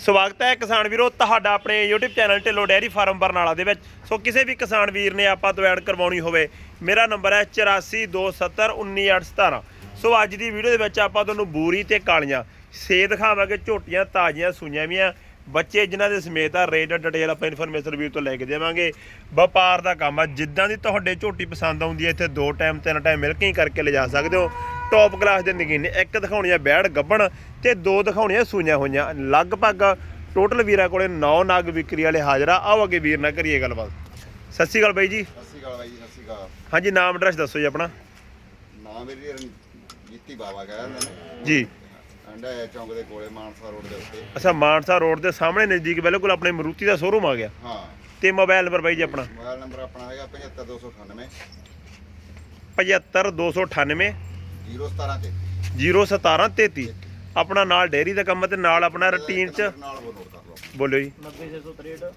ਸਵਾਗਤ ਹੈ ਕਿਸਾਨ ਵੀਰੋ ਤੁਹਾਡਾ ਆਪਣੇ YouTube channel Dhillon dairy farm Barnala ਦੇ ਵਿੱਚ। ਸੋ ਕਿਸੇ ਵੀ ਕਿਸਾਨ ਵੀਰ ਨੇ ਆਪਾਂ ਤੋਂ ਐਡ ਕਰਵਾਉਣੀ ਹੋਵੇ, ਮੇਰਾ ਨੰਬਰ ਹੈ 8427191817 ਸੋ ਅੱਜ ਦੀ ਵੀਡੀਓ ਦੇ ਵਿੱਚ ਆਪਾਂ ਤੁਹਾਨੂੰ ਬੂਰੀ ਤੇ ਕਾਲੀਆਂ ਸੇ ਦਿਖਾਵਾਂਗੇ, ਝੋਟੀਆਂ ਤਾਜ਼ੀਆਂ ਸੂਈਆਂ ਵੀਆਂ। ਬੱਚੇ ਜਿਨ੍ਹਾਂ ਦੇ ਸਮੇਤ ਆ ਰੇਟ ਡਿਟੇਲ ਆਪਾਂ ਇਨਫੋਰਮੇਸ਼ਨ ਰਿਵਿਊ ਤੋਂ ਲੈ ਕੇ ਦੇਵਾਂਗੇ। ਵਪਾਰ ਦਾ ਕੰਮ ਆ, ਜਿੱਦਾਂ ਦੀ ਤੁਹਾਡੇ ਝੋਟੀ ਪਸੰਦ ਆਉਂਦੀ ਹੈ, ਇੱਥੇ ਦੋ ਟਾਈਮ ਤਿੰਨ ਟਾਈਮ ਮਿਲਕਿੰਗ ਕਰਕੇ ਲਿਜਾ ਸਕਦੇ ਹੋ। ਟੌਪ ਕਲਾਸ ਦੇ ਨਗੀਨੇ ਇੱਕ ਦਿਖਾਉਣੀ ਆ ਬੈੜ ਗੱਬਣ ਤੇ ਦੋ ਦਿਖਾਉਣੀਆਂ ਸੂਈਆਂ ਹੋਈਆਂ। ਲਗਭਗ ਟੋਟਲ ਵੀਰਾਂ ਕੋਲੇ 9 ਨਗ ਵਿਕਰੀ ਵਾਲੇ ਹਾਜ਼ਰ ਆ। ਆਓ ਅੱਗੇ ਵੀਰ ਨਾਲ ਕਰੀਏ ਗੱਲਬਾਤ। ਸਤਿ ਸ਼੍ਰੀ ਅਕਾਲ ਬਾਈ ਜੀ। ਸਤਿ ਸ਼੍ਰੀ ਅਕਾਲ ਬਾਈ ਜੀ ਸਤਿ ਸ਼੍ਰੀ ਅਕਾਲ। ਹਾਂਜੀ ਨਾਮ ਐਡਰੈਸ ਦੱਸੋ ਜੀ ਆਪਣਾ। ਨਾਮ ਮੇਰੀ ਜੀਤੀ ਬਾਵਾ ਕਹਿੰਦੇ ਜੀ। ਅੰਡਾ ਚੌਂਕ ਦੇ ਕੋਲੇ ਮਾਨਸਾ ਰੋਡ ਦੇ ਉੱਤੇ। ਅੱਛਾ ਮਾਨਸਾ ਰੋਡ ਦੇ ਸਾਹਮਣੇ ਨਜ਼ਦੀਕ ਬਿਲਕੁਲ ਆਪਣੇ ਮਰੂਤੀ ਦਾ ਸ਼ੋਰੂਮ ਆ ਗਿਆ। ਹਾਂ। ਤੇ ਮੋਬਾਈਲ ਨੰਬਰ ਬਾਈ ਜੀ ਆਪਣਾ। ਮੋਬਾਈਲ ਨੰਬਰ ਆਪਣਾ ਹੈਗਾ 75298 75298 017 01733 ਆਪਣਾ ਨਾਲ ਡੇਅਰੀ ਦਾ ਕੰਮ ਤੇ ਨਾਲ ਆਪਣਾ ਰੁਟੀਨ ਚ ਨਾਲ ਉਹ ਨੋਟ ਕਰ ਲਓ। ਬੋਲੋ ਜੀ। 90663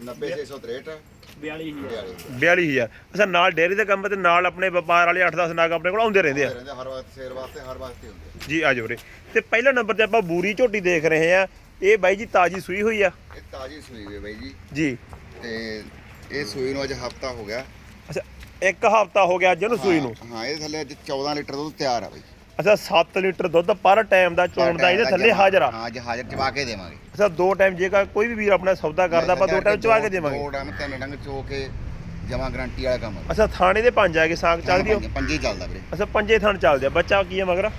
90663 42000 42 42000 ਅੱਛਾ ਨਾਲ ਡੇਅਰੀ ਦਾ ਕੰਮ ਤੇ ਨਾਲ ਆਪਣੇ ਵਪਾਰ ਵਾਲੇ 8-10 ਨਾਗ ਆਪਣੇ ਕੋਲ ਆਉਂਦੇ ਰਹਿੰਦੇ ਆ। ਰਹਿੰਦੇ ਹਰ ਵਕਤ ਸੇਰ ਵਾਸਤੇ ਹਰ ਵਕਤ ਹੀ ਹੁੰਦੇ ਜੀ ਆ ਜਾਓ ਰੇ ਤੇ ਪਹਿਲਾ ਨੰਬਰ ਤੇ ਆਪਾਂ ਬੂਰੀ ਝੋਟੀ ਦੇਖ ਰਹੇ ਆ ਇਹ ਬਾਈ ਜੀ ਤਾਜੀ ਸੂਈ ਹੋਈ ਆ। ਇਹ ਤਾਜੀ ਸੂਈ ਹੋਈ ਬਾਈ ਜੀ। ਜੀ। ਤੇ ਇਹ ਸੂਈ ਨੂੰ ਅੱਜ ਹਫਤਾ ਹੋ ਗਿਆ। ਅੱਛਾ ਇੱਕ ਹਫਤਾ ਹੋ ਗਿਆ ਅੱਜ ਇਹਨੂੰ ਸੂਈ ਨੂੰ। ਹਾਂ, ਇਹ ਥੱਲੇ ਅੱਜ 14 ਲੀਟਰ ਦੁੱਧ ਤਿਆਰ ਆ ਬਾਈ। ਅੱਛਾ 7 ਲੀਟਰ ਦੁੱਧ ਪਰ ਟਾਈਮ ਦਾ ਚੋਣ ਦਾ ਇਹਦੇ ਥੱਲੇ ਹਾਜ਼ਰ ਆ। ਹਾਂ ਅੱਜ ਹਾਜ਼ਰ ਚਵਾ ਕੇ ਦੇਵਾਂਗੇ। ਅੱਛਾ ਦੋ ਟਾਈਮ ਜੇਕਰ ਕੋਈ ਵੀ ਵੀਰ ਆਪਣਾ ਸੌਦਾ ਕਰਦਾ ਆਪਾਂ ਦੋ ਟਾਈਮ ਚਵਾ ਕੇ ਦੇਵਾਂਗੇ। ਦੋ ਟਾਈਮ ਤਿੰਨ ਡੰਗ ਚੋ ਕੇ ਜਮਾ ਗਾਰੰਟੀ ਵਾਲਾ ਕੰਮ ਆ ਅੱਛਾ ਥਾਣੇ ਦੇ ਪੰਜ ਆ ਕੇ ਸਾਂਗ ਚੱਲਦੀ ਹੋ ਪੰਜੇ- ਚੱਲਦਾ ਵੀਰੇ। ਅੱਛਾ ਪੰਜੇ ਥਾਣ ਚੱਲਦੇ ਆ। ਬੱਚਾ ਕੀ ਹੈ ਮਗਰ?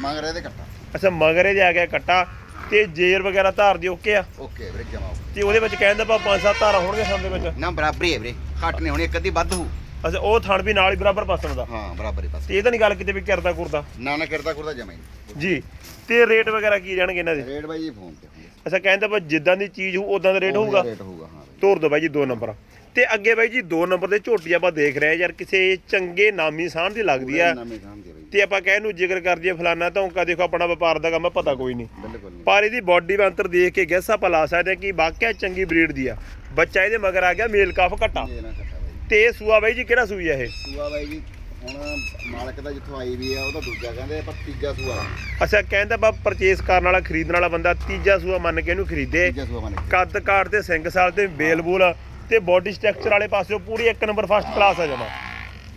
ਮਗਰ ਇਹਦੇ ਕੱਟਾ। ਅੱਛਾ ਮਗਰੇ ਦੇ ਆ ਗਿਆ ਕੱਟਾ ਤੇ ਜੇਰ ਵਗੈਰਾ ਧਾਰ ਦੀ ਓਕੇ ਆ? ਓਕੇ ਵੀਰੇ ਜਮਾ ਤੇ ਉਹਦੇ ਵਿੱਚ ਕਹਿੰਦਾ ਪਾ ਪੰਜ ਸੱਤ ਧਾਰਾਂ ਹੋਣਗੇ ਦੇ ਵਿੱਚ। ਨਾ ਬਰਾਬਰੀ ਹੈ ਵੀਰੇ। ਘੱਟ ਨਹੀਂ ਹੋਣੀ ਇੱਕ ਅੱਧੀ ਵੱਧ ਹੋਊ। ਅੱਛਾ ਉਹ ਥਣ ਵੀ ਨਾਲ ਹੀ ਬਰਾਬਰ ਪਸਣ ਦਾ। ਹਾਂ ਬਰਾਬਰੀ ਪਾਸ ਤੇ ਇਹ ਤਾਂ ਨਹੀਂ ਗੱਲ ਕਿਤੇ ਵੀ ਕਰਦਾ ਕੁਰਦਾ। ਨਾ ਨਾ ਕਰਦਾ ਕਰਦਾ ਜਮਾ ਹੀ ਨਹੀਂ। ਜੀ ਤੇ ਰੇਟ ਵਗੈਰਾ ਕੀ ਜਾਣਗੇ ਇਹਨਾਂ ਦੇ? ਰੇਟ ਬਾਈ ਜੀ ਫੋਨ ਤੇ। ਅੱਛਾ ਕਹਿੰਦਾ ਪਾ ਜਿੱਦਾਂ ਦੀ ਚੀਜ਼ ਹੋਊ ਉਦਾਂ ਦਾ ਰੇਟ ਹੋਊਗਾ? ਰੇਟ ਹੋਊਗਾ ਹਾਂ। ਤੋਰ ਦੋ ਬਾਈ ਜੀ ਦੋ ਨੰਬਰ। ਤੇ ਅੱਗੇ ਬਾਈ ਜੀ ਦੋ ਨੰਬਰ ਦੇ ਝੋਟੀ ਆਪਾਂ ਦੇਖ ਰਹੇ ਆ ਯਾਰ ਕਿਸੇ ਚੰਗੇ ਨਾਮੀ ਸਾਹਣ ਦੀ ਲੱਗਦੀ ਆ। ਤੇ ਆਪਾਂ ਕਹਿ ਨੂੰ ਜ਼ਿਕਰ ਕਰ ਦਈਏ ਫਲਾਨਾ ਧੌਂਕਾ ਦੇਖੋ ਆਪਣਾ ਵਪਾਰ ਦਾ ਕੰਮ ਆ ਪਤਾ ਕੋਈ ਨਹੀਂ। ਪਰ ਇਹਦੀ ਬਾਡੀ ਬੰਤਰ ਦੇਖ ਕੇ ਗੈਸ ਆਪਾਂ ਲਾ ਸਕਦੇ ਹਾਂ ਕਿ ਵਾਕਿਆ ਚੰਗੀ ਬਰੀਡ ਦੀ ਆ। ਬੱਚਾ ਇਹਦੇ ਮਗਰ ਆ ਗਿਆ ਮੇਲ ਕਾਫ ਘਟਾ। ਤੇ ਇਹ ਸੂਆ ਬਾਈ ਜੀ ਕਿਹੜਾ ਸੂਈ ਆ ਇਹ? ਸੂਆ ਬਾਈ ਜੀ ਹੁਣ ਮਾਲਕ ਦਾ ਜਿੱਥੋਂ ਆਈ ਵੀ ਆ ਉਹਦਾ ਦੂਜਾ ਕਹਿੰਦੇ ਪਰ ਤੀਜਾ ਸੂਆ ਅੱਛਾ ਕਹਿੰਦਾ ਬਾ ਪਰਚੇਸ ਕਰਨ ਵਾਲਾ ਖਰੀਦਣ ਵਾਲਾ ਬੰਦਾ ਤੀਜਾ ਸੂਆ ਮੰਨ ਕੇ ਇਹਨੂੰ ਖਰੀਦੇ। ਤੀਜਾ ਸੂਆ ਮੰਨ ਕੇ। ਕੱਦ ਕਾਠ ਤੇ ਸਿੰਘ ਸਾਲ ਤੇ ਬੇਲ ਬੂਲ ਤੇ ਬਾਡੀ ਸਟਰਕਚਰ ਵਾਲੇ ਪਾਸਿਓਂ ਪੂਰੀ ਇੱਕ ਨੰਬਰ ਫਸਟ ਕਲਾਸ ਆ ਜਮਾ।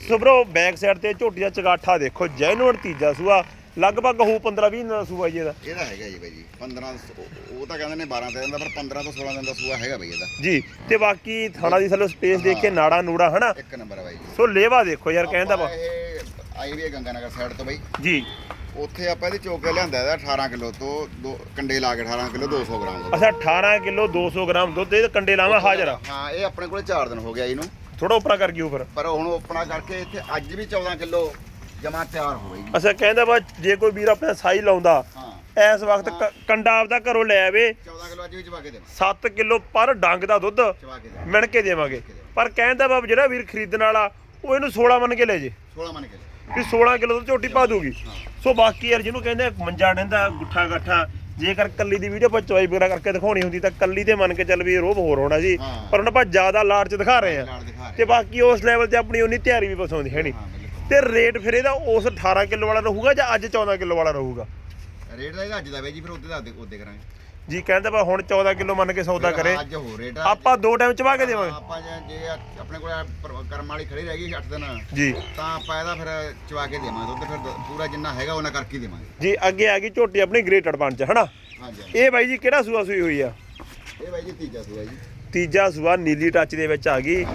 ਸੋ ਬ్రో ਬੈਕ ਸਾਈਡ ਤੇ ਝੋਟੀ ਦਾ ਚਗਾਠਾ ਦੇਖੋ ਜੈਨੂਅਨ ਤੀਜਾ ਸੂਆ। ਲਗਭਗ ਹੋਊ 15 20 ਦਾ ਸੂਆ ਜੀ ਇਹਦਾ। ਇਹਦਾ ਹੈਗਾ ਜੀ ਬਾਈ ਜੀ 15 ਉਹ- ਤਾਂ ਕਹਿੰਦੇ ਨੇ 12 ਦਿਨ ਦਾ ਪਰ 15 ਤੋਂ 16 ਦਿਨ ਦਾ ਸੂਆ ਹੈਗਾ ਬਾਈ ਇਹਦਾ। ਜੀ ਤੇ ਬਾਕੀ ਥਾਣਾ ਦੀ ਥੱਲੇ ਸਪੇਸ ਦੇਖ ਕੇ ਨਾੜਾ ਨੂੜਾ ਹਨਾ? ਇੱਕ ਨੰਬਰ ਆ ਬਾਈ ਜੀ। ਸੋ ਲੇਵਾ ਦੇਖੋ ਯਾਰ ਕਹਿੰਦਾ ਵਾ ਇਹ ਆਈ ਵੀ ਹੈ ਗੰਗਾਨਗਰ ਸਾਈਡ ਤੋਂ ਬਾਈ। ਜੀ। ਉੱਥੇ ਆਪਾਂ ਇਹਦੇ ਚੋਕੇ ਲਿਆਂਦਾ ਇਹਦਾ 18 ਕਿਲੋ ਤੋਂ ਦੋ ਕੰਡੇ ਲਾ ਕੇ 18 ਕਿਲੋ 200 ਗ੍ਰਾਮ ਦਾ ਅੱਛਾ 18 ਕਿਲੋ 200 ਗ੍ਰਾਮ ਦੁੱਧ ਇਹ ਕੰਡੇ ਲਾਵਾਂ ਹਾਜ਼ਰ ਹਾਂ ਇਹ ਆਪਣੇ ਕੋਲੇ 4 ਦਿਨ ਹੋ ਗਿਆ ਇਹਨੂੰ। ਥੋੜਾ ਉਪਰਾ ਕਰ ਗਿਓ ਫਿਰ। ਪਰ ਹੁਣ ਓਪਨਾ ਕਰਕੇ ਇੱਥੇ ਅੱਜ ਵੀ 14 ਕਿਲੋ ਜਮਾ ਤਿਆਰ ਹੋ ਗਈ ਅੱਛਾ ਕਹਿੰਦਾ ਵਾ ਜੇ ਕੋਈ ਵੀਰ ਆਪਣਾ ਸਾਈ ਲਾਉਂਦਾ ਹਾਂ। ਇਸ ਵਕਤ ਕ- ਕੰਡਾ ਆਪਦਾ ਘਰੋਂ ਲੈ ਆਵੇ। 14 ਕਿਲੋ ਅੱਜ ਵੀ ਚਵਾ ਕੇ ਦੇਵਾਂ 7 ਕਿਲੋ ਪਰ ਡੰਗ ਦਾ ਦੁੱਧ ਚਵਾ ਕੇ ਦੇਵਾਂ ਮਿਣ ਕੇ ਦੇਵਾਂਗੇ। ਪਰ ਕਹਿੰਦਾ ਵਾ ਜਿਹੜਾ ਵੀਰ ਖਰੀਦਣ ਵਾਲਾ ਉਹ ਇਹਨੂੰ 16 ਮੰਨ ਕੇ ਲੈ ਜੇ। 16 ਮੰਨ ਕੇ ਵੀ 16 ਕਿਲੋ ਦੁੱਧ ਝੋਟੀ ਪਾ ਦੂਗੀ। ਸੋ ਬਾਕੀ ਯਾਰ ਜਿਹਨੂੰ ਕਹਿੰਦੇ ਆ ਮੰਜਾ ਡੰਦਾ ਗੁੱਠਾ ਗੱਠਾ ਜੇਕਰ ਕੱਲੀ ਦੀ ਵੀਡੀਓ ਆਪਾਂ ਚਵਾਈ ਵਗੈਰਾ ਕਰਕੇ ਦਿਖਾਉਣੀ ਹੁੰਦੀ ਤਾਂ ਕੱਲੀ ਤੇ ਮੰਨ ਕੇ ਚੱਲ ਵੀ ਰੋਬ ਹੋਰ ਹੋਣਾ ਜੀ। ਹਾਂ। ਪਰ ਹੁਣ ਆਪਾਂ ਜ਼ਿਆਦਾ ਲਾੜ ਚ ਦਿਖਾ ਰਹੇ ਆ। ਨਾਲ ਦਿਖਾ ਤੇ ਬਾਕੀ ਉਸ ਲੈਵਲ ਤੇ ਆਪਣੀ ਉਨੀ ਤਿਆਰੀ ਵੀ ਪਸਾਉਂਦੀ ਹੈ ਨਹੀਂ ਹਾਂ ਤੇ ਰੇਟ ਫਿਰ ਇਹਦਾ ਉਸ 18 ਕਿਲੋ ਵਾਲਾ ਰਹੂਗਾ ਜਾਂ ਅੱਜ 14 ਕਿਲੋ ਵਾਲਾ ਰਹੂਗਾ? ਰੇਟ ਦਾ ਇਹਦਾ ਅੱਜ ਦਾ ਬਾਈ ਜੀ ਫਿਰ ਉਹਦੇ ਦਾ ਉਹਦੇ ਕਰਾਂਗੇ। ਜੀ ਕਹਿੰਦਾ ਵਾ ਹੁਣ 14 ਕਿਲੋ ਮੰਨ ਕੇ ਸੌਦਾ ਕਰੇ। ਅੱਜ ਹੋ ਰੇਟ ਆ। ਆਪਾਂ ਦੋ ਟਾਈਮ ਚਵਾ ਕੇ ਦੇਵਾਂਗੇ। ਆਪਾਂ ਜੇ ਜੇ ਆਪਣੇ ਕੋਲ ਪਰ- ਕਰਮ ਵਾਲੀ ਖੜੀ ਰਹਿ ਗਈ 8 ਦਿਨ ਜੀ। ਤਾਂ ਆਪਾਂ ਇਹਦਾ ਫਿਰ ਚਵਾ ਕੇ ਦੇਵਾਂਗੇ ਦੁੱਧ ਫਿਰ ਦ- ਪੂਰਾ ਜਿੰਨਾ ਹੈਗਾ ਉਹਨਾਂ ਕਰਕੇ ਹੀ ਦੇਵਾਂਗੇ। ਜੀ ਅੱਗੇ ਆ ਗਈ ਝੋਟੀ ਆਪਣੀ ਗ੍ਰੇਟਡ ਬਣ ਚ ਹਨਾ? ਹਾਂਜੀ ਹਾਂਜੀ। ਇਹ ਬਾਈ ਜੀ ਕਿਹੜਾ ਸੂਆ ਸੂਈ ਹੋਈ ਆ? ਇਹ ਬਾਈ ਜੀ ਤੀਜਾ ਸੂਆ ਜੀ। ਤੀਜਾ ਸੂਆ ਨੀਲੀ ਟੱਚ ਦੇ ਵਿੱਚ ਆ ਗਈ।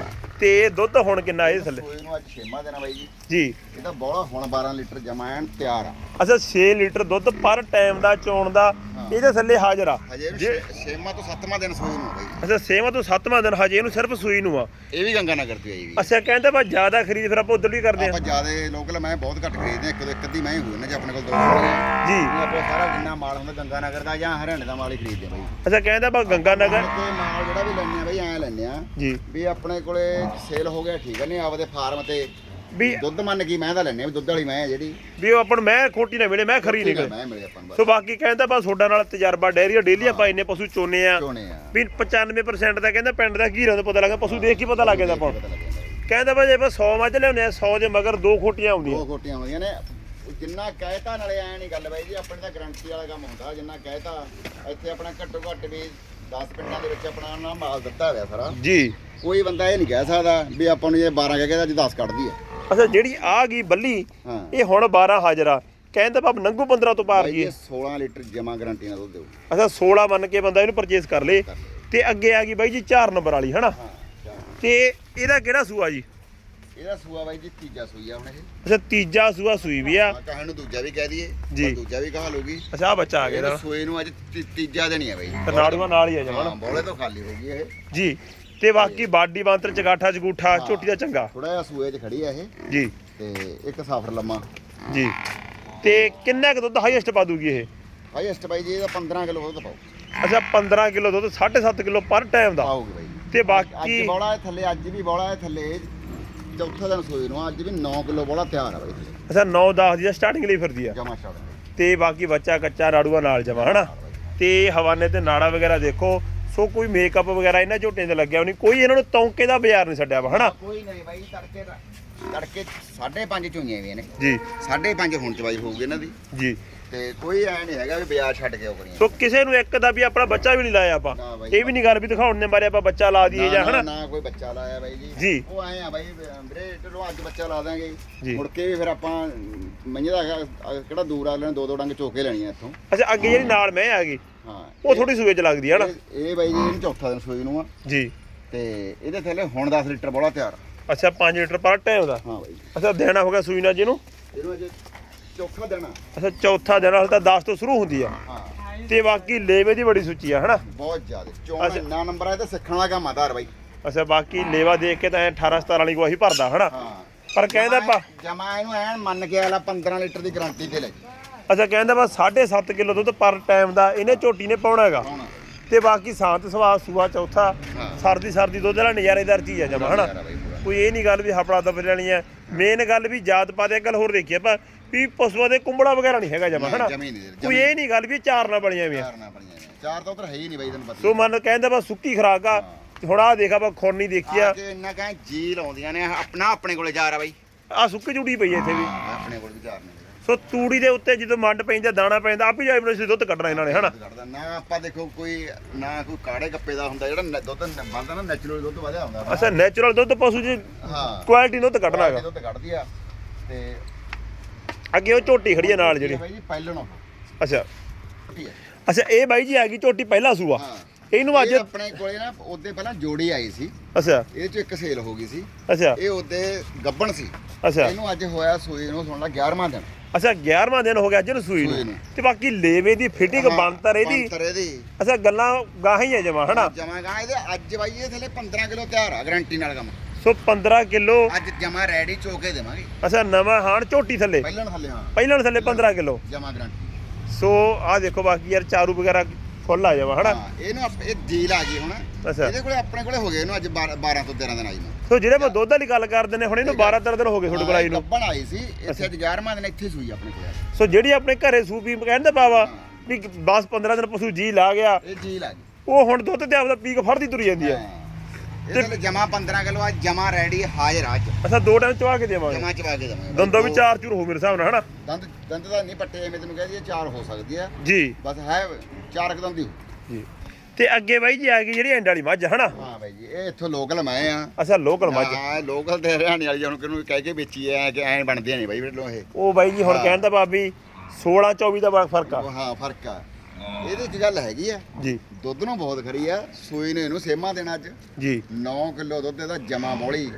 ਤੇ ਦੁੱਧ ਹੁਣ ਕਿੰਨਾ ਇਹ ਥੱਲੇ? ਸੂਏ ਨੂੰ ਅੱਜ ਛੇਮਾ ਦੇਣਾ ਬਾਈ ਜੀ। ਜੀ। ਇਹਦਾ ਬੋਲਾ ਹੁਣ 12 ਲੀਟਰ ਜਮਾ ਐਨ ਤਿਆਰ ਆ। ਅੱਛਾ 6 ਲੀਟਰ ਦੁੱਧ ਪਰ ਟਾਈਮ ਦਾ ਚੋਣ ਦਾ ਇਹਦੇ ਥੱਲੇ ਹਾਜ਼ਰ ਆ। ਹਜੇ ਜੇ ਛੇ- ਛੇਵਾਂ ਤੋਂ ਸੱਤਵਾਂ ਦਿਨ ਸੂਏ ਨੂੰ ਬਾਈ। ਅੱਛਾ ਸੇਵਾ ਤੋਂ 7ਵਾਂ ਦਿਨ ਹਜੇ ਇਹਨੂੰ ਸਿਰਫ ਸੂਈ ਨੂੰ ਆ। ਇਹ ਵੀ ਗੰਗਾ ਨਗਰ ਤੋਂ ਆਈ ਵੀ ਅੱਛਾ ਕਹਿੰਦਾ ਬਾ ਜ਼ਿਆਦਾ ਖਰੀਦ ਫਿਰ ਆਪਾਂ ਉਧਰ ਵੀ ਕਰਦੇ ਆ। ਆਪਾਂ ਜਿਆਦੇ ਲੋਕਲ ਮੈਂ ਬਹੁਤ ਘੱਟ ਖਰੀਦਦੇ ਹਾਂ, ਇੱਕ ਦੋ ਇੱਕ ਅੱਧੀ ਮੈਂ ਹੀ ਹੋਈ ਨਾ ਜੇ ਆਪਣੇ ਕੋਲ ਦੋ ਸੂਏ ਜੀ। ਇਹ ਆਪਾਂ ਸਾਰਾ ਜਿੰਨਾ ਮਾਲ ਹੁੰਦਾ ਗੰਗਾ ਨਗਰ ਦਾ ਜਾਂ ਹਰਿਆਣੇ ਦਾ ਮਾਲ ਹੀ ਖਰੀਦਦੇ ਆ ਬਾਈ। ਅੱਛਾ ਕਹਿੰਦਾ ਬਾ ਗੰਗਾ ਨਗਰ ਤੇ ਮਾਲ ਜਿਹੜਾ ਵੀ ਲੈਣੇ ਆ ਬਾਈ ਐ ਲੈਣੇ ਆ ਜੀ। ਵੀ ਆਪਣੇ ਕੋਲੇ ਸੇਲ ਹੋ ਗਿਆ ਠੀਕ ਹੈ ਨਹੀਂ ਆਪਦੇ ਫਾਰਮ ਤੇ ਵੀ ਦੁੱਧ ਮੰਨ ਕੀ ਮੈਂ ਤਾਂ ਲੈਣੇ ਦੁੱਧ ਵਾਲੀ ਮੈਂ ਜਿਹੜੀ। ਵੀ ਉਹ ਆਪਾਂ ਨੂੰ ਮੈਂ ਖੋਟੀ ਨਾ ਮਿਲੇ ਮੈਂ ਖਰੀ ਨਿਕਲੇ ਮੈਂ ਮਿਲੇ ਆਪਾਂ ਨੂੰ ਸੋ ਬਾਕੀ ਕਹਿੰਦਾ ਬਾ ਤੁਹਾਡਾ ਨਾਲ ਤਜਰਬਾ ਡੈਰੀ ਡੇਲੀ ਆਪਾਂ ਇੰਨੇ ਪਸ਼ੂ ਚੋਨੇ ਆ। ਵੀ 95% ਦਾ ਕਹਿੰਦਾ ਪਿੰਡ ਦਾ ਘੀਰਾਂ ਤੋਂ ਪਤਾ ਲੱਗਾ ਪਸ਼ੂ ਦੇਖ ਕੇ ਪਤਾ ਲੱਗ ਜਾਂਦਾ ਆਪਾਂ ਬਾਈ। ਕਹਿੰਦਾ ਬਾ ਜੇ ਆਪਾਂ 100 ਮੱਝ ਲਿਆਉਂਦੇ ਆ 100 ਦੇ ਮਗਰ ਦੋ ਖੋਟੀਆਂ ਆਉਂਦੀਆਂ। ਦੋ ਖੋਟੀਆਂ ਆਉਂਦੀਆਂ ਨੇ। ਜਿੰਨਾ ਕਹਿਤਾ ਨਾਲੇ ਐ ਨਹੀਂ ਗੱਲ ਬਾਈ ਜੀ ਆਪਣੇ ਤਾਂ ਗਰੰਟੀ ਵਾਲਾ ਕੰਮ ਹੁੰਦਾ। ਜਿੰਨਾ ਕਹਿਤਾ ਇੱਥੇ ਆਪਣਾ ਘੱਟੋ ਘੱਟ ਵੀ 10 ਪਿੰਡਾਂ ਦੇ ਵਿੱਚ ਆਪਣਾ ਨਾ ਮਾਲ ਦਿੱਤਾ ਹੋਇਆ ਸਾਰਾ। ਜੀ। ਕੋਈ ਬੰਦਾ ਇਹ ਨਹੀਂ ਕਹਿ ਸਕਦਾ ਵੀ ਆਪਾਂ ਨੂੰ ਜੇ 12 ਕਹਿ ਕੇ ਤਾਂ ਅੱਜ 10 ਕੱਢਦੀ ਆ। ਅੱਛਾ ਜਿਹੜੀ ਆ ਗਈ ਬੱਲੀ ਹਾਂ। ਇਹ ਹੁਣ 12 ਹਾਜ਼ਰਾ ਕਹਿੰਦਾ ਬਾਬ ਨੰਗੂ 15 ਤੋਂ ਪਾਰ ਬਾਈ ਜੀ ਜੀ 16 ਲੀਟਰ ਜਮਾ ਗਰੰਟੀ ਨਾਲ ਦੁੱਧ ਦਿਓ ਅੱਛਾ 16 ਮੰਨ ਕੇ ਬੰਦਾ ਇਹਨੂੰ ਪਰਚੇਸ ਕਰ ਲੇ। ਤੇ ਅੱਗੇ ਆ ਗਈ ਬਾਈ ਜੀ 4 ਨੰਬਰ ਵਾਲੀ ਹਨਾ। ਤੇ ਇਹਦਾ ਕਿਹੜਾ ਸੂਆ ਜੀ? ਇਹਦਾ ਸੂਆ ਬਾਈ ਜੀ ਤੀਜਾ ਸੂਈ ਆ ਹੁਣ ਇਹ। ਅੱਛਾ ਤੀਜਾ ਸੂਆ ਸੂਈ ਵੀ ਆ। ਹਾਂ, ਨੂੰ ਦੂਜਾ ਵੀ ਕਹਿ ਦਈਏ ਜੀ। ਪਰ ਦੂਜਾ ਵੀ ਕਹਾ ਲੂਗੀ ਅੱਛਾ ਆ ਬੱਚਾ ਆ ਗਿਆ ਇਹਦੇ ਸੂਏ ਨੂੰ ਅੱਜ ਤੀ- ਤੀਜਾ ਦਿਨ ਹੀ ਆ ਬਾਈ। ਤੇ ਨਾੜੂਆਂ ਨਾਲ ਹੀ ਆ ਹਾਂ ਜਮਨ ਬੋਲੇ ਤੋਂ ਖਾਲੀ ਹੋ ਗਈ ਇਹ। ਜੀ ਤੇ ਬਾਕੀ ਬਾਡੀ ਬਾਂਤਰ ਚਗਾਠਾ ਜਗੂਠਾ ਝੋਟੀ ਦਾ ਚੰਗਾ। ਥੋੜਾ ਜਿਹਾ ਸੂਏ 'ਚ ਖੜੀ ਆ ਇਹ। ਜੀ। ਤੇ ਇੱਕ ਸਾਫਰ ਲੰਮਾ। ਜੀ। ਤੇ ਕਿੰਨਾ ਕੁ ਦੁੱਧ ਹਾਈਐਸਟ ਪਾ ਦੂਗੀ ਇਹ? ਹਾਈਐਸਟ ਬਾਈ ਜੀ ਇਹਦਾ 15 ਕਿਲੋ ਦੁੱਧ ਪਾਓ। ਅੱਛਾ 15 ਕਿਲੋ ਦੁੱਧ 7.5 ਕਿਲੋ ਪਰ ਟਾਈਮ ਦਾ। ਪਾਓਗੇ ਬਾਈ। ਤੇ ਅੱਜ ਬਾਕੀ ਬੋਲਾ ਹੈ ਥੱਲੇ ਅੱਜ ਵੀ ਬੋਲਾ ਹੈ ਥੱਲੇ। ਚੌਥਾ ਦਿਨ ਸੂਏ ਨੂੰ ਅੱਜ ਵੀ 9 ਕਿਲੋ ਬੋਲਾ ਤਿਆਰ ਆ ਬਾਈ ਅੱਛਾ 9 10 ਦੀ ਸਟਾਰਟਿੰਗ ਲਈ ਫਿਰਦੀ ਆ। ਜਮਾ ਛੱਡ ਤੇ ਬਾਕੀ ਬੱਚਾ ਕੱਚਾ ਰਾੜੂਆ ਨਾਲ ਜਮਾ ਹਨਾ? ਤੇ ਹਵਾਨੇ ਤੇ ਨਾੜਾ ਵਗੈਰਾ ਦੇਖੋ ਸੋ ਕੋਈ ਮੇਕਅਪ ਵਗੈਰਾ ਇਹਨਾਂ ਝੋਟਿਆਂ ਤੇ ਲੱਗਿਆ ਨਹੀਂ ਕੋਈ ਇਹਨਾਂ ਨੂੰ ਤੌਂਕੇ ਦਾ ਬਾਜ਼ਾਰ ਨਹੀਂ ਛੱਡਿਆ ਵਾ ਹਨਾ? ਕੋਈ ਨਹੀਂ ਬਾਈ ਤੜਕੇ ਦਾ ਤੜਕੇ 5:30 ਚੋਈਆਂ ਵੀ ਨੇ ਜੀ। 5:30 ਹੁਣ ਚਵਾਈ ਹੋਊਗੀ ਇਹਨਾਂ ਦੀ। ਜੀ। ਤੇ ਕੋਈ ਐ ਨਹੀਂ ਹੈਗਾ ਵੀ ਬਾਜ਼ਾਰ ਛੱਡ ਕੇ ਉਹ ਕਰੀਆਂ ਸੋ ਕਿਸੇ ਨੂੰ ਇੱਕ ਦਾ ਵੀ ਆਪਣਾ ਬੱਚਾ ਵੀ ਨਹੀਂ ਲਾਇਆ ਆਪਾਂ। ਨਾ ਬਾਈ। ਇਹ ਵੀ ਨਹੀਂ ਗੱਲ ਵੀ ਦਿਖਾਉਣ ਦੇ ਬਾਰੇ ਆਪਾਂ ਬੱਚਾ ਲਾ ਦਈਏ ਜਾਂ ਨਾ, ਹਨਾ। ਨਾ ਕੋਈ ਬੱਚਾ ਲਾਇਆ ਬਾਈ ਜੀ। ਜੀ। ਉਹ ਆਏ ਆ ਬਾਈ ਵੀਰੇ ਚਲੋ ਅੱਜ ਬੱਚਾ ਲਾ ਦਾਂਗੇ। ਮੁੜ ਕੇ ਵੀ ਫਿਰ ਆਪਾਂ ਮੰਝੇ ਦਾ ਹੈਗਾ, ਅਹ ਕਿਹੜਾ ਦੂਰ ਆ ਲੈਣ ਦੋ ਦੋ ਡੰਗ ਚੋਕੇ ਲੈਣੀਆਂ ਇੱਥੋਂ। ਅੱਛਾ ਅੱਗੇ ਜਿਹੜੀ ਨਾਲ ਮੈਂ ਆ ਗਈ ਹਾਂ ਉਹ ਥੋੜੀ ਸੂਏ ਚ ਲੱਗਦੀ ਹੈ ਹਨਾ। ਇਹ- ਇਹ ਬਾਈ ਜੀ ਇਹਨੂੰ ਚੌਥਾ ਦਿਨ ਸੂਈ ਨੂੰ ਆ। ਜੀ। ਤੇ ਇਹਦੇ ਥੱਲੇ ਹੁਣ 10 ਲੀਟਰ ਬੋਲਾ ਤਿਆਰ ਆ। ਅੱਛਾ 5 ਲੀਟਰ ਪਰ ਟਾਈਮ ਦਾ। ਹਾਂ ਬਾਈ ਅੱਛਾ ਦੇਣਾ ਹੋਗਾ ਸੂਈ ਨਾਲ ਜਿਹਨੂੰ। ਇਹਨੂੰ ਅਜੇ ਚੌਥਾ ਦੇਣਾ ਅੱਛਾ ਚੌਥਾ ਦਿਨ ਹਾਲੇ ਤਾਂ 10 ਤੋਂ ਸ਼ੁਰੂ ਹੁੰਦੀ ਆ। ਹਾਂ। ਤੇ ਬਾਕੀ ਲੇਵੇ ਦੀ ਬੜੀ ਸੁੱਚੀ ਆ ਹਨਾ? ਬਹੁਤ ਜ਼ਿਆਦਾ। ਅੱਛਾ। ਇੰਨਾ ਨੰਬਰ ਆ ਤੇ ਸਿੱਖਣ ਵਾਲਾ ਕੰਮ ਆਧਾਰ ਬਾਈ। ਅੱਛਾ ਬਾਕੀ ਲੇਵਾ ਦੇਖ ਕੇ ਤਾਂ ਐਂ 18 17 ਵਾਲੀ ਗਵਾਹੀ ਭਰਦਾ ਹਨਾ? ਪਰ ਕਹਿੰਦਾ ਪਾ ਜਮਾ ਇਹਨੂੰ ਐਨ ਮੰਨ ਕੇ ਆਲਾ 15 ਲੀਟਰ ਦੀ ਗਾਰੰਟੀ ਤੇ ਲੈ। ਅੱਛਾ ਕਹਿੰਦਾ ਬਸ 7.5 ਕਿਲੋ ਦੁੱਧ ਪਰ ਟਾਈਮ ਦਾ ਇਹਨੇ ਝੋਟੀ ਨੇ ਪਾਉਣਾ ਹੈਗਾ। ਤੇ ਬਾਕੀ ਸ਼ਾਂਤ ਸੁਭਾਅ ਸੂਆ ਚੌਥਾ। ਸਰਦੀ ਸਰਦੀ ਦੁੱਧ ਵਾਲਾ ਨਜ਼ਾਰੇਦਾਰ ਚੀਜ਼ ਆ ਜਮਾ ਹਨਾ। ਕੋਈ ਇਹ ਨਹੀਂ ਗੱਲ ਵੀ ਹਫੜਾ ਦਫੜ ਲੈਣੀ ਹੈ ਮੇਨ ਗੱਲ ਵੀ ਜਾਤ ਪਾਤ ਇੱਕ ਗੱਲ ਹੋਰ ਦੇਖੀ ਆਪਾਂ। ਵੀ ਪਸ਼ੂਆਂ ਦੇ ਕੁੰਬੜਾ ਵਗੈਰਾ ਨਹੀਂ ਹੈਗਾ ਜਮਾ ਹਨਾ? ਜਮੀ ਨਹੀਂ ਕੋਈ ਇਹ ਨਹੀਂ ਗੱਲ ਵੀ ਚਾਰ ਨਾ ਬਣੀਆਂ ਵੀ ਚਾਰ ਨਾ ਬਣੀਆਂ ਨੇ ਚਾਰ ਤਾਂ ਉਧਰ ਹੈ ਹੀ ਨਹੀਂ ਬਾਈ ਤੈਨੂੰ ਪਤਾ ਸੋ ਮਨ ਕਹਿੰਦਾ ਬਸ ਸੁੱਕੀ ਖਰਾਕ ਆ ਹੁਣ ਆ ਦੇਖ ਆਪਾਂ ਖੋਰਨੀ ਦੇਖੀ ਆ। ਕਿ ਇੰਨਾ ਕਹਾਂ ਜੀ ਲਾਉਂਦੀਆਂ ਨੇ ਆਪਣਾ ਆਪਣੇ ਕੋਲੇ ਜਾ ਆ ਬਾਈ। ਆ ਸੁੱਕੀ ਜੁੜੀ ਪਈ ਹੈ ਇੱਥੇ ਵੀ। ਹਾਂ, ਆਪਣੇ ਕੋਲ ਵੀ ਚਾਰ ਨੇ। ਸੋ ਤੂੜੀ ਦੇ ਉੱਤੇ ਜਦੋਂ ਮੰਡ ਪੈਂਦਾ ਦਾਣਾ ਪੈਂਦਾ ਆਪੇ ਜਾਈ ਬਣੇ ਦੁੱਧ ਕੱਢਣਾ ਇਹਨਾਂ ਨੇ ਹਨਾ? ਨਾ ਆਪਾਂ ਦੇਖੋ ਕੋਈ ਨਾ ਕੋਈ ਕਾੜੇ ਕੱਪੇ ਦਾ ਹੁੰਦਾ ਜਿਹੜਾ ਦੁੱਧ ਬਣਦਾ ਨਾ ਨੈਚੁਰਲ ਦੁੱਧ ਵਧਿਆ ਹੁੰਦਾ। ਅੱਛਾ ਨੈਚੁਰਲ ਦੁੱਧ ਪਸ਼ੂ ਜੀ ਹਾਂ। ਕੁਆਲਿਟੀ ਦੁੱਧ ਕੱਢਣਾ ਹੈਗਾ। ਦੁੱਧ ਕੱਢਦੀ ਆ ਤੇ ਅੱਗੇ ਉਹ ਝੋਟੀ ਖੜੀ ਆ ਨਾਲ ਜਿਹੜੀ। ਬਾਈ ਜੀ ਪਹਿਲੋਂ ਨਾ ਅੱਛਾ। ਹੈ ਅੱਛਾ ਇਹ ਬਾਈ ਜੀ ਆ ਗਈ ਝੋਟੀ ਪਹਿਲਾ ਸੂਆ। ਹਾਂ। ਇਹਨੂੰ ਅੱਜ ਇਹ ਆਪਣੇ ਕੋਲੇ ਨਾ ਉਹਦੇ ਪਹਿਲਾਂ ਜੋੜੀ ਆਈ ਸੀ। ਅੱਛਾ। ਇਹ ਚ ਇੱਕ ਸੇਲ ਹੋ ਗਈ ਸੀ। ਅੱਛਾ। ਇਹ ਉਹਦੇ ਗੱਬਣ ਸੀ। ਅੱਛਾ। ਇਹਨੂੰ ਅੱਜ ਹੋਇਆ ਸੂਈ ਨੂੰ ਸੁਣ ਲਾ 11ਵਾਂ ਦਿਨ। ਅੱਛਾ 11ਵਾਂ ਦਿਨ ਹੋ ਗਿਆ ਅੱਜ ਨੂੰ ਸੂਈ ਸੂਈ ਨੂੰ। ਨੂੰ। ਤੇ ਬਾਕੀ ਲੇਵੇ ਦੀ ਫਿਟਿੰਗ ਬੰਤਰ ਇਹਦੀ। ਬੰਤਰ ਇਹਦੀ। ਅੱਛਾ ਗੱਲਾਂ ਗਾਹਾਂ ਹੀ ਆ ਜਮਾ ਹਨਾ? ਜਮਾਗਾ ਇਹਦੇ ਅੱਜ ਬਾਈ ਇਹ ਥੱਲੇ 15 ਕਿਲੋ ਤਿਆਰ ਆ ਗਾਰੰਟੀ ਨਾਲ ਕੰਮ। So 15 kilo. ਅੱਜ ਜਮਾ ਰੈਡੀ ਚੋਕੇ ਦੇਵਾਂਗੇ। ਅੱਛਾ ਨਵਾਂ ਹਾਣ ਝੋਟੀ ਥੱਲੇ? ਪਹਿਲਾਂ ਥੱਲੇ ਹਾਂ। ਪਹਿਲਾਂ ਥੱਲੇ 15 ਕਿਲੋ। ਜਮਾ ਗਾਰੰਟੀ ਸੋ ਆ ਦੇਖੋ ਬਾਕੀ ਯਾਰ ਚਾਰੂ ਵਗੈਰਾ ਫੁੱਲ ਆ ਜਾਵਾ ਹਨਾ? ਹਾਂ ਇਹਨੂੰ ਆਪ- ਇਹ ਡੀਲ ਆ ਗਈ ਹੁਣ। ਅੱਛਾ। ਇਹਦੇ ਕੋਲੇ ਆਪਣੇ ਕੋਲੇ ਹੋ ਗਏ ਇਹਨੂੰ ਅੱਜ 12 12 ਤੋਂ 13 ਦਿਨ ਆਈ ਨੂੰ। ਸੋ ਜਿਹੜੇ ਆਪਾਂ ਦੁੱਧ ਵਾਲੀ ਗੱਲ ਕਰਦੇ ਨੇ ਹੁਣ ਇਹਨੂੰ 12 13 ਦਿਨ ਹੋ ਗਏ ਤੁਹਾਡੇ ਕੋਲ ਆਈ ਨੂੰ। ਗੱਬਣ ਆਈ ਸੀ ਇੱਥੇ ਅੱਜ 11ਵਾਂ ਦਿਨ ਇੱਥੇ ਸੂਈ ਆਪਣੇ ਕੋਲੇ ਸੋ ਜਿਹੜੀ ਆਪਣੇ ਘਰੇ ਸੂਪੀ ਕਹਿੰਦੇ ਪਾਵਾ ਵੀ 10 15 ਦਿਨ ਪਸ਼ੂ ਜੀ ਲਾ ਗਿਆ। ਇਹ ਆ ਗਈ। ਉਹ ਹੁਣ ਦੁੱਧ ਤੇ ਆਪਦਾ ਪੀਕ ਫੜਦੀ ਤੁਰੀ ਜਾਂਦੀ ਹਾਂ। ਇਹਦੇ ਜਮਾ 15 ਕਿਲੋ ਅੱਜ ਜਮਾ ਰੈਡੀ ਹਾਜ਼ਰ ਆ ਅੱਜ। ਅੱਛਾ ਦੋ ਟਾਈਮ ਚਵਾ ਕੇ ਦੇਵਾਂਗੇ। ਜਮਾ ਚਵਾ ਕੇ ਦੇਵਾਂਗੇ। ਦੰਦੋਂ ਵੀ ਚਾਰ ਚੂਰ ਹੋ ਮੇਰੇ ਹਿਸਾਬ ਨਾਲ ਹਨਾ? ਦੰਦ ਦੰਦ ਤਾਂ ਨਹੀਂ ਪੱਟੇ ਐਵੇਂ ਤੈਨੂੰ ਕਹਿ ਦਈਏ ਚਾਰ ਹੋ ਸਕਦੀ ਆ। ਜੀ। ਬਸ ਹੈ ਚਾਰ ਕਦਮ ਦੀ ਜੀ। ਤੇ ਅੱਗੇ ਬਾਈ ਜੀ ਆ ਗਈ ਜਿਹੜੀ ਐਂਡ ਵਾਲੀ ਮੱਝ ਹਨਾ? ਹਾਂ ਬਾਈ ਜੀ ਇਹ ਇੱਥੋਂ ਲੋਕਲ ਮੈਂ ਆ। ਅੱਛਾ ਲੋਕਲ ਮੱਝ। ਹਾਂ ਲੋਕਲ ਤੇ ਹਰਿਆਣੇ ਵਾਲੀ ਹੁਣ ਕਿਹਨੂੰ ਕਹਿ ਕੇ ਵੇਚੀ ਐ ਕਿ ਐਂ ਬਣਦੀਆਂ ਨਹੀਂ ਬਾਈ ਵੇਲੋ ਇਹ। ਉਹ ਬਾਈ ਜੀ ਹੁਣ ਹਾਂ। ਕਹਿੰਦਾ ਭਾਬੀ 16 24 ਦਾ ਬੜਾ ਫ਼ਰਕ ਆ। ਉਹ ਹਾਂ ਫ਼ਰਕ ਆ। ਇਹਦੇ ਚ ਗੱਲ ਹੈਗੀ ਆ। ਜੀ। ਦੁੱਧ ਨੂੰ ਬਹੁਤ ਖਰੀ ਆ। ਸੂਈ ਨੇ ਇਹਨੂੰ ਸੇਮਾ ਦੇਣਾ ਅੱਜ। ਜੀ। 9 ਕਿਲੋ ਦੁੱਧ ਇਹਦਾ ਜਮਾ ਬੋਲੀ।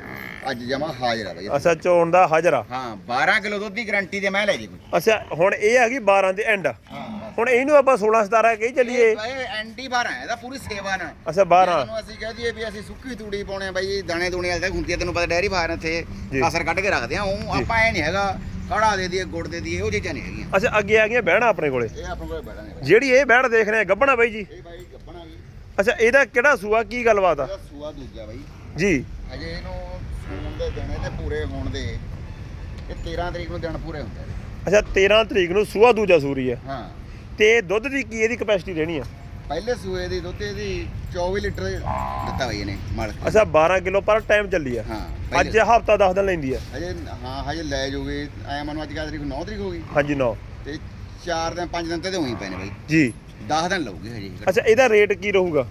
ਅੱਜ ਜਮਾ ਹਾਜ਼ਰ ਆ ਬਾਈ। ਅੱਛਾ ਚੋਣ ਦਾ ਹਾਜ਼ਰਾ। ਹਾਂ 12 ਕਿਲੋ ਦੁੱਧ ਦੀ ਗਾਰੰਟੀ ਤੇ ਮੈਂ ਲੈ ਜੀ ਕੋਈ। ਅੱਛਾ ਹੁਣ ਇਹ ਹੈਗੀ 12 ਦੇ ਐਂਡ ਹਾਂ ਹੁਣ ਇਹਨੂੰ ਆਪਾਂ 16 17 ਕਹੀ ਚੱਲੀਏ। ਇਹ ਐਂਟੀ 12 ਹੈ ਇਹਦਾ ਪੂਰੀ ਸੇਵਾ ਨਾ ਅੱਛਾ 12 ਨੂੰ ਅਸੀਂ ਕਹਿ ਦਈਏ ਵੀ ਅਸੀਂ ਸੁੱਕੀ ਤੂੜੀ ਪਾਉਣੇ ਆ ਬਾਈ ਦਾਣੇ ਦੂਣੇ ਵਾਲੇ ਹੁੰਦੀ ਆ ਤੈਨੂੰ ਪਤਾ ਡੈਰੀ ਫਾਰਮ ਇੱਥੇ। ਜੀ। ਕਸਰ ਕੱਢ ਕੇ ਰੱਖਦੇ ਆ ਉਹ ਆਪਾਂ ਐ ਨਹੀਂ ਹੈਗਾ। ਕੜਾ ਦੇ ਦਈਏ ਗੁੜ ਦੇ ਦਈਏ ਉਹ ਚੀਜ਼ਾਂ ਨਹੀਂ ਹੈਗੀਆਂ। ਅੱਛਾ ਅੱਗੇ ਆ ਗਈਆਂ ਬਹਿਣਾ ਆਪਣੇ ਕੋਲੇ? ਇਹ ਆਪਣੇ ਕੋਲ ਬੈਠਾ ਨੇ ਜਿਹੜੀ ਇਹ ਬਹਿਣ ਦੇਖ ਰਹੇ ਆ ਗੱਬਣਾ ਬਾਈ ਜੀ? ਇਹ ਬਾਈ ਗੱਪਣਾ ਗਈ ਅੱਛਾ ਇਹਦਾ ਕਿਹੜਾ ਸੂਆ ਕੀ ਗੱਲਬਾਤ ਆ? ਇਹਦਾ ਸੂਆ ਦੂਜਾ ਬਾਈ। ਜੀ। ਅਜੇ ਇਹਨੂੰ ਸੂਣ ਦੇ ਦਿਨ ਤੇ ਪੂਰੇ ਹੋਣ ਦੇ। ਇਹ 13 ਤਰੀਕ ਨੂੰ ਦਿਨ ਪੂਰੇ ਹੁੰਦੇ ਨੇ। ਅੱਛਾ 13 ਤਰੀਕ ਨੂੰ ਸੂਆ ਦੂਜਾ ਸੂਰੀ ਆ। ਹਾਂ। ਤੇ ਦੁੱਧ ਦੀ ਕੀ ਇਹਦੀ ਕਪੈਸਿਟੀ ਰਹਿਣੀ ਆ? ਪਹਿਲੇ ਸੂਏ ਦੀ ਦੁੱਧ ਇਹਦੀ 24 ਲੀਟਰ ਦਿੱਤਾ ਬਾਈ ਇਹਨੇ ਮਲ ਕੇ। ਅੱਛਾ 12 ਕਿਲੋ ਪਰ ਟਾਈਮ ਚੱਲੀ ਆ। ਹਾਂ ਅੱਜ ਹਫਤਾ 10 ਦਿਨ ਲੈਂਦੀ ਆ। ਹਜੇ ਹਾਂ ਹਜੇ ਲੈ ਜੂਗੇ। ਐ ਮਨ ਅੱਜ ਕੱਲ੍ਹ ਤਰੀਕ 9 ਤਰੀਕ ਹੋ ਗਈ? ਹਾਂਜੀ 9 ਤੇ 4 ਦਿਨ 5 ਦਿਨ ਤੇ ਹੋਈ ਪਏ ਨੇ ਬਾਈ। ਜੀ। 10 ਦਿਨ ਲਊਗੇ ਹਜੇ। ਅੱਛਾ ਇਹਦਾ ਰੇਟ ਕੀ ਰਹੂਗਾ?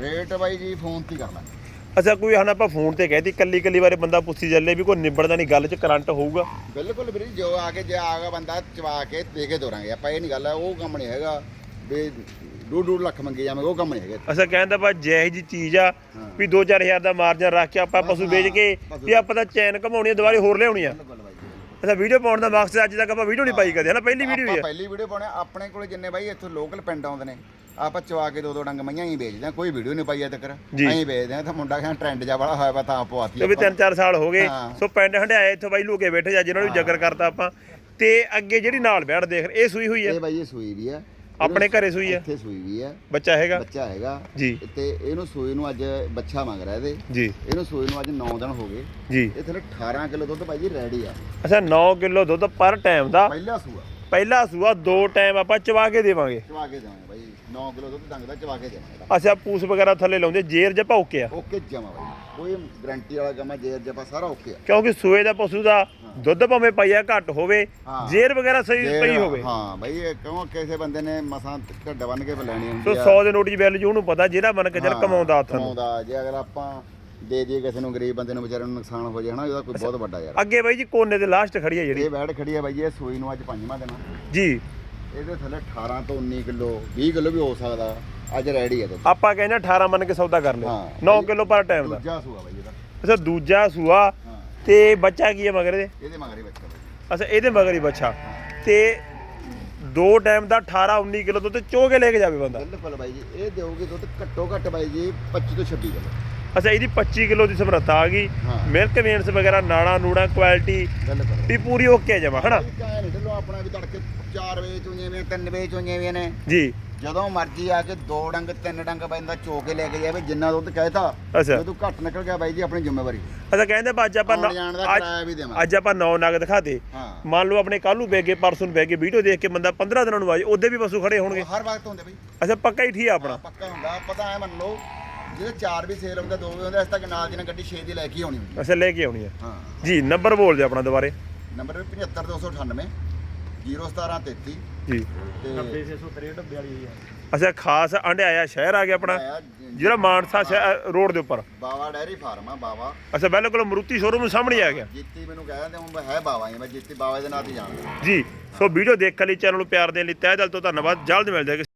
ਰੇਟ ਬਾਈ ਜੀ ਫੋਨ ਤੇ ਕਰ ਲਾਂਗੇ। ਅੱਛਾ ਕੋਈ ਹਨ ਆਪਾਂ ਫੋਨ ਤੇ ਕਹਿਤੀ ਕੱਲੀ ਕੱਲੀ ਵਾਰੇ ਬੰਦਾ ਪੁੱਛੀ ਚੱਲੇ ਵੀ ਕੋਈ ਨਿਬੜਦਾ ਨਹੀਂ ਗੱਲ 'ਚ ਕਰੰਟ ਹੋਊਗਾ। ਬਿਲਕੁਲ ਵੀਰੇ ਜੋ ਆ ਕੇ ਜੇ ਆਗਾ ਬੰਦਾ ਚਵਾ ਕੇ ਦੇ ਕੇ ਦੋਰਾਂਗੇ ਆਪਾਂ ਇਹ ਨਹੀਂ ਗੱਲ ਹੈ ਉਹ ਕੰਮ ਨਹੀਂ ਹੈਗਾ ਵੀ ਡੂਢ ਡੂਢ ਲੱਖ ਮੰਗੇ ਜਾਵਾਂਗੇ ਉਹ ਕੰਮ ਨਹੀਂ ਹੈਗਾ ਅੱਛਾ ਕਹਿੰਦਾ ਬਾ ਜੈ ਜੀ ਚੀਜ਼ ਆ ਹਾਂ। ਵੀ 2-4000 ਦਾ ਮਾਰਜਨ ਰੱਖ ਕੇ ਆਪਾਂ ਪਸ਼ੂ ਵੇਚ ਕੇ ਵੀ ਆਪਾਂ ਤਾਂ ਚੈਨ ਘਮਾਉਣੀ ਆ ਦੁਬਾਰੇ ਹੋਰ ਲਿਆਉਣੀ ਆ। ਅੱਛਾ ਵੀਡੀਓ ਪਾਉਣ ਦਾ ਮਕਸਦ ਅੱਜ ਤੱਕ ਆਪਾਂ ਵੀਡੀਓ ਨਹੀਂ ਪਾਈ ਕਦੇ ਹਨਾ? ਪਹਿਲੀ ਵੀਡੀਓ ਹੀ ਆ। ਪਹਿਲੀ ਵੀਡੀਓ ਪਾਉਣੇ ਆਪਣੇ ਕੋਲੇ ਜਿੰਨੇ ਬਾਈ ਇੱਥੋਂ ਲੋਕਲ ਪਿੰਡ ਆਉਂਦੇ ਨੇ ਆਪਾਂ ਚਵਾ ਕੇ ਦੋ ਦੋ ਡੰਗ ਮਈਆਂ ਹੀ ਵੇਚਦੇ ਆ ਕੋਈ ਵੀਡੀਓ ਨਹੀਂ ਪਾਈ ਅਜੇ ਤੱਕ। ਐਂ ਵੇਚਦੇ ਆ ਤਾਂ ਮੁੰਡਾ ਕਹਿੰਦਾ ਟ੍ਰੈਂਡ ਜਾ ਵਾਲਾ ਹੋਇਆ ਵਾ ਤਾਂ ਪਵਾਤੀ ਤੇ ਵੀ 3-4 ਸਾਲ ਹੋ ਗਏ ਹਾਂ। ਸੋ ਪਿੰਡ ਹੰਡਾਇਆ ਇੱਥੋਂ ਬਾਈ ਲੁਕੇ ਬੈਠੇ ਜਾ ਜਿਹਨਾਂ ਨੂੰ ਜ਼ਿਕਰ ਕਰਤਾ ਆਪਾਂ ਤੇ ਅੱਗੇ ਜਿਹੜੀ ਨਾਲ ਬੈਠ ਦੇਖ ਇਹ ਸੂਈ ਹੋਈ ਆ। ਇਹ ਬਾਈ ਇਹ ਸੂਈ ਵੀ ਆ। ਆਪਣੇ ਘਰੇ ਸੂਈ ਆ? ਇੱਥੇ ਸੂਈ ਵੀ ਆ। ਬੱਚਾ ਹੈਗਾ? ਬੱਚਾ ਹੈਗਾ। ਜੀ। ਤੇ ਇਹਨੂੰ ਸੂਈ ਨੂੰ ਅੱਜ ਬੱਚਾ ਮੰਗ ਰਿਹਾ ਇਹਦੇ। ਜੀ। ਇਹਨੂੰ ਸੂਈ ਨੂੰ ਅੱਜ 9 ਦਿਨ ਹੋ ਗਏ। ਜੀ। ਇਹ ਥੱਲੇ 18 ਕਿਲੋ ਦੁੱਧ ਬਾਈ ਜੀ ਰੈਡੀ ਆ। ਅੱਛਾ 9 ਕਿਲੋ ਦੁੱਧ ਪਰ ਟਾਈਮ ਦਾ? ਪਹਿਲਾ ਸੂਆ। ਪਹਿਲਾ ਸੂਆ ਦੋ ਟਾਈਮ ਆਪਾਂ ਚਵਾ ਕੇ ਦੇਵਾਂਗੇ। ਚਵਾ ਕੇ ਦੇਵਾਂਗੇ ਬਾਈ 9 ਕਿਲੋ ਦੁੱਧ ਡੰਗ ਦਾ ਚਵਾ ਕੇ ਦੇਵਾਂਗੇ ਅੱਛਾ ਪੂਸ ਵਗੈਰਾ ਥੱਲੇ ਲਾਉਂਦੇ ਜੇਰ ਜਾਂ ਭੌਕੇ ਆ। ਓਕੇ ਜਮਾ ਬਾਈ ਕੋਈ ਗਾਰੰਟੀ ਵਾਲਾ ਕੰਮ ਆ ਜੇ ਜਪਾ ਸਾਰਾ ਓਕੇ ਆ। ਕਿਉਂਕਿ ਸੂਏ ਦਾ ਪਸ਼ੂ ਦਾ ਦੁੱਧ ਭਾਵੇਂ ਪਾਈਆ ਘੱਟ ਹੋਵੇ ਹਾਂ। ਜੇਰ ਵਗੈਰਾ ਸਹੀ ਪਈ ਹੋਵੇ। ਹਾਂ ਬਾਈ ਇਹ ਕਿਉਂ ਕਿਸੇ ਬੰਦੇ ਨੇ ਮਸਾਂ ਢੱਡ ਬੰਨ ਕੇ ਲੈਣੀ ਸੋ ਹੁੰਦੀ 100 ਦੇ ਨੋਟ ਦੀ ਵੈਲਿਊ ਉਹਨੂੰ ਪਤਾ ਜਿਹੜਾ ਬਣ ਕੇ ਚੱਲ ਹਾਂ, ਕਮਾਉਂਦਾ ਹੱਥ ਨੂੰ। ਕਮਾਉਂਦਾ ਜੇ ਅਗਰ ਆਪਾਂ ਦੇ ਦਈਏ ਕਿਸੇ ਨੂੰ ਗਰੀਬ ਬੰਦੇ ਨੂੰ ਵਿਚਾਰੇ ਨੂੰ ਨੁਕਸਾਨ ਹੋ ਜਾਏ ਹਨਾ ਇਹਦਾ ਕੋਈ ਬਹੁਤ ਵੱਡਾ ਯਾਰ। ਅੱਗੇ ਬਾਈ ਜੀ ਕੋਨੇ ਦੇ ਲਾਸਟ ਖੜੀ ਹੈ ਜਿਹੜੀ। ਇਹ ਬੈੜ ਖੜੀ ਆ ਬਾਈ ਇਹ ਸੂਈ ਨੂੰ ਅੱਜ ਪੰਜਵਾਂ ਦਿਨ ਆ। ਜੀ। ਇਹਦੇ ਥੱਲੇ 18 ਤੋਂ 19 ਕਿਲੋ 20 ਕਿਲੋ ਵੀ ਹੋ ਸਕਦਾ। ਅੱਜ ਰੈਡੀ ਆ ਦੁੱਧ ਆਪਾਂ ਕਹਿੰਦੇ 18 ਮੰਨ ਕੇ ਸੌਦਾ ਕਰ ਹਾਂ। 9 ਕਿਲੋ ਪਰ ਟਾਈਮ ਦਾ। ਦੂਜਾ ਸੂਆ ਬਾਈ ਇਹਦਾ। ਅੱਛਾ ਦੂਜਾ ਸੂਆ। ਹਾਂ। ਤੇ ਬੱਚਾ ਕੀ ਹੈ ਮਗਰ ਇਹਦੇ? ਇਹਦੇ ਮਗਰ ਹੀ ਬੱਚਾ ਬਾਈ ਅੱਛਾ ਇਹਦੇ ਮਗਰ ਹੀ ਬੱਚਾ। ਤੇ ਦੋ ਟਾਈਮ ਦਾ 18 19 ਕਿਲੋ ਦੁੱਧ ਚੋ ਕੇ ਲੈ ਕੇ ਜਾਵੇ ਬੰਦਾ। ਬਿਲਕੁਲ ਬਾਈ ਜੀ ਇਹ ਦਿਓਗੇ ਦੁੱਧ ਘੱਟੋ ਘੱਟ ਬਾਈ ਜੀ 25 ਤੋਂ 26 ਕਿਲੋ। ਅੱਛਾ ਇਹਦੀ 25 ਕਿਲੋ ਦੀ ਸਮਰੱਥਾ ਆ ਗਈ। ਮਿਲਕ ਵੇਨਸ ਵਗੈਰਾ ਨਾੜਾ ਨੂੜਾ ਕੁਆਲਿਟੀ ਵੀ ਪੂਰੀ ਓਕੇ ਜਮਾ ਹਨਾ? ਬਾਈ ਕਾਇ ਨਹੀਂ ਢਿੱਲੋਂ ਆਪਣਾ ਵੀ ਤੜਕੇ 4 ਵਜੇ ਚੋਂ ਜਿਵੇਂ 3 ਵਜੇ ਚੋਂ ਜਿਵੇਂ ਨੇ। ਜੀ। ਜਦੋਂ ਮਰਜ਼ੀ ਆ ਕੇ ਦੋ ਡੰਗ ਤਿੰਨ ਡੰਗ ਬੰਦਾ ਚੋ ਕੇ ਲੈ ਕੇ ਜਾਵੇ ਜਿੰਨਾ ਦੁੱਧ ਕਹਿਤਾ ਅੱਛਾ। ਜਦੋਂ ਘੱਟ ਨਿਕਲ ਗਿਆ ਬਾਈ ਜੀ ਆਪਣੀ ਜ਼ਿੰਮੇਵਾਰੀ। ਅੱਛਾ ਕਹਿੰਦੇ ਅੱਜ ਆਪਾਂ ਨੌ- ਅੱਜ- ਆਪਾਂ 9 ਨਗ ਦਿਖਾਤੇ ਹਾਂ। ਮੰਨ ਲਓ ਆਪਣੇ ਕੱਲ ਨੂੰ ਬੈਗੇ ਪਰਸੋਂ ਨੂੰ ਬੈਗੇ ਵੀਡੀਓ ਦੇਖ ਕੇ ਬੰਦਾ 15 ਦਿਨਾਂ ਨੂੰ ਆਜੇ ਉਹਦੇ ਵੀ ਪਸ਼ੂ ਖੜੇ ਹੋਣਗੇ। ਹਰ ਵਕਤ ਹੁੰਦੇ ਬਈ। ਅੱਛਾ ਪੱਕਾ ਹੀ ਠੀਕ ਆ ਆਪਣਾ। ਪੱਕਾ ਹੁੰਦਾ ਪਤਾ ਐ ਮੰਨ ਲਓ ਜਿਹਦੇ ਚਾਰ ਵੀ ਸੇਲ ਹੁੰਦਾ ਦੋ ਵੀ ਹੁੰਦੇ ਇਸ ਤੱਕ ਨਾਲ ਦੀ ਨਾਲ ਗੱਡੀ 6 ਦੀ ਲੈ ਕੇ ਹੀ ਆਉਣੀ ਹੁੰਦੀ। ਅੱਛਾ ਲੈ ਕੇ ਆਉਣੀ ਆ। ਹਾਂ। ਜੀ ਨੰਬਰ ਬੋਲ ਦਿਓ ਆਪਣਾ ਦੁਬਾਰੇ। ਨੰਬਰ 75298 01733 ਜੀ। ਤੇ 90663 42000 ਅੱਛਾ ਖਾਸ ਹੰਡਿਆਇਆ ਸ਼ਹਿਰ ਆ ਗਿਆ ਆਪਣਾ। ਜਿਹੜਾ ਮਾਨਸਾ ਸ਼ਹਿਰ- ਰੋਡ ਦੇ ਉੱਪਰ। ਬਾਵਾ ਡੈਰੀ ਫਾਰਮ ਆ ਬਾਵਾ। ਅੱਛਾ ਬਿਲਕੁਲ ਮਰੂਤੀ ਸ਼ੋਰੂਮ ਸਾਹਮਣੇ ਆ ਗਿਆ। ਜੀਤੀ ਮੈਨੂੰ ਕਹਿ ਦਿੰਦੇ ਹੁਣ ਹੈ ਬਾਵਾ ਹੀ ਮੈਂ ਜੀਤੀ ਬਾਵਾ ਦੇ ਨਾਂ ਤੇ ਜਾਣਦਾ। ਜੀ ਸੋ ਵੀਡੀਓ ਦੇਖਣ ਲਈ ਚੈਨਲ ਨੂੰ ਪਿਆਰ ਦੇਣ ਲਈ ਤਹਿ ਦਿਲ ਤੋਂ ਧੰਨਵਾਦ। ਜਲਦ ਮਿਲ ਜਾਏਗਾ